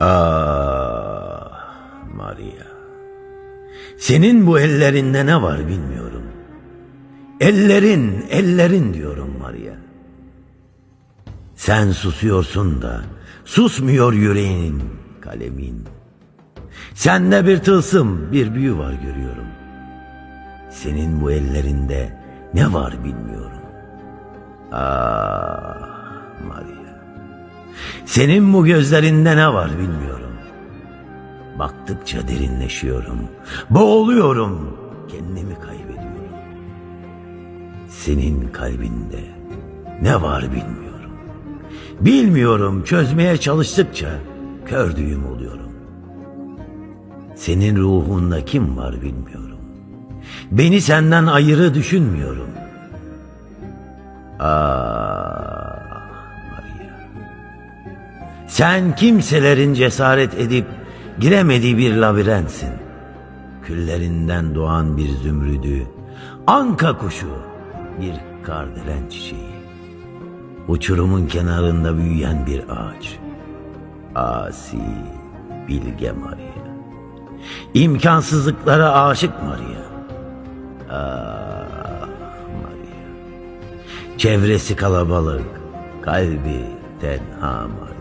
Ah Maria. Senin bu ellerinde ne var bilmiyorum. Ellerin, ellerin diyorum Maria. Sen susuyorsun da susmuyor yüreğin, kalemin. Sende bir tılsım, bir büyü var görüyorum. Senin bu ellerinde ne var bilmiyorum. Ah Maria. Senin bu gözlerinde ne var bilmiyorum. Baktıkça derinleşiyorum. Boğuluyorum. Kendimi kaybediyorum. Senin kalbinde ne var bilmiyorum. Bilmiyorum çözmeye çalıştıkça kör düğüm oluyorum. Senin ruhunda kim var bilmiyorum. Beni senden ayrı düşünmüyorum. Ah Sen kimselerin cesaret edip giremediği bir labirentsin. Küllerinden doğan bir zümrüdü, anka kuşu, bir kardelen çiçeği. Uçurumun kenarında büyüyen bir ağaç. Asi, bilge Maria. İmkansızlıklara aşık Maria. Ah Maria. Çevresi kalabalık, kalbi tenha Maria.